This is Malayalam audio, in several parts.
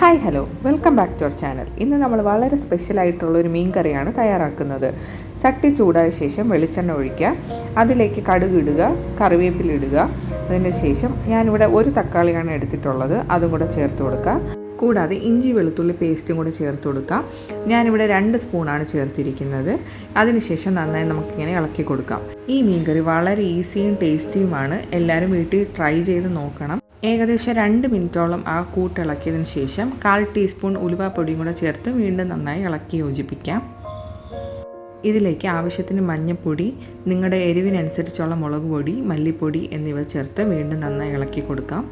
Hi hello welcome back to our channel ഇന്ന് നമ്മൾ വളരെ സ്പെഷ്യൽ ആയിട്ടുള്ള ഒരു മീൻ കറിയാണ് തയ്യാറാക്കുന്നത്. ചട്ടി ചൂടായ ശേഷം വെളിച്ചെണ്ണ ഒഴിക്കുക. അതിലേക്ക് കടുക് ഇടുക കറിവേപ്പില ഇടുക. അതിന് ശേഷം ഞാനിവിടെ ഒരു തക്കാളിയാണ് എടുത്തിട്ടുള്ളത്. അതും കൂടെ ചേർത്ത് കൊടുക്കുക. കൂടാതെ ഇഞ്ചി വെളുത്തുള്ളി പേസ്റ്റും കൂടെ ചേർത്ത് കൊടുക്കാം. ഞാനിവിടെ രണ്ട് സ്പൂണാണ് ചേർത്തിരിക്കുന്നത്. അതിനുശേഷം നന്നായി നമുക്കിങ്ങനെ ഇളക്കി കൊടുക്കാം. ഈ മീൻകറി വളരെ ഈസിയും ടേസ്റ്റിയുമാണ് എല്ലാവരും വീട്ടിൽ ട്രൈ ചെയ്ത് നോക്കണം. ഏകദേശം രണ്ട് മിനിറ്റോളം ആ കൂട്ട് ഇളക്കിയതിന് ശേഷം കാൽ ടീസ്പൂൺ ഉലുവാപ്പൊടിയും കൂടെ ചേർത്ത് വീണ്ടും നന്നായി ഇളക്കി യോജിപ്പിക്കാം. ഇതിലേക്ക് ആവശ്യത്തിന് മഞ്ഞൾപ്പൊടി നിങ്ങളുടെ എരിവിനനുസരിച്ചുള്ള മുളക് പൊടി മല്ലിപ്പൊടി എന്നിവ ചേർത്ത് വീണ്ടും നന്നായി ഇളക്കി കൊടുക്കാം.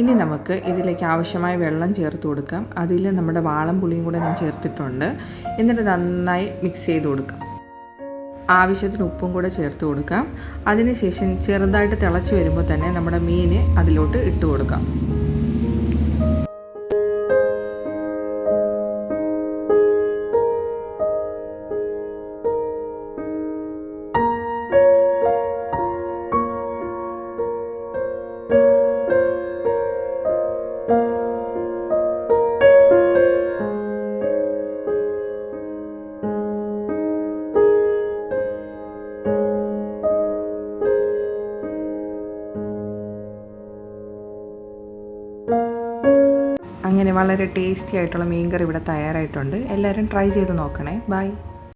ഇനി നമുക്ക് ഇതിലേക്ക് ആവശ്യമായ വെള്ളം ചേർത്ത് കൊടുക്കാം. അതിൽ നമ്മുടെ വാളം പുളിയും കൂടെ ഞാൻ ചേർത്തിട്ടുണ്ട്. എന്നിട്ട് നന്നായി മിക്സ് ചെയ്ത് കൊടുക്കാം. ആവശ്യത്തിന് ഉപ്പും കൂടെ ചേർത്ത് കൊടുക്കാം. അതിനുശേഷം ചെറുതായിട്ട് തിളച്ച് വരുമ്പോൾ തന്നെ നമ്മുടെ മീൻ അതിലോട്ട് ഇട്ട് കൊടുക്കാം. അങ്ങനെ വളരെ ടേസ്റ്റി ആയിട്ടുള്ള മീൻകറി ഇവിടെ തയ്യാറായിട്ടുണ്ട്. എല്ലാവരും ട്രൈ ചെയ്ത് നോക്കണേ. ബൈ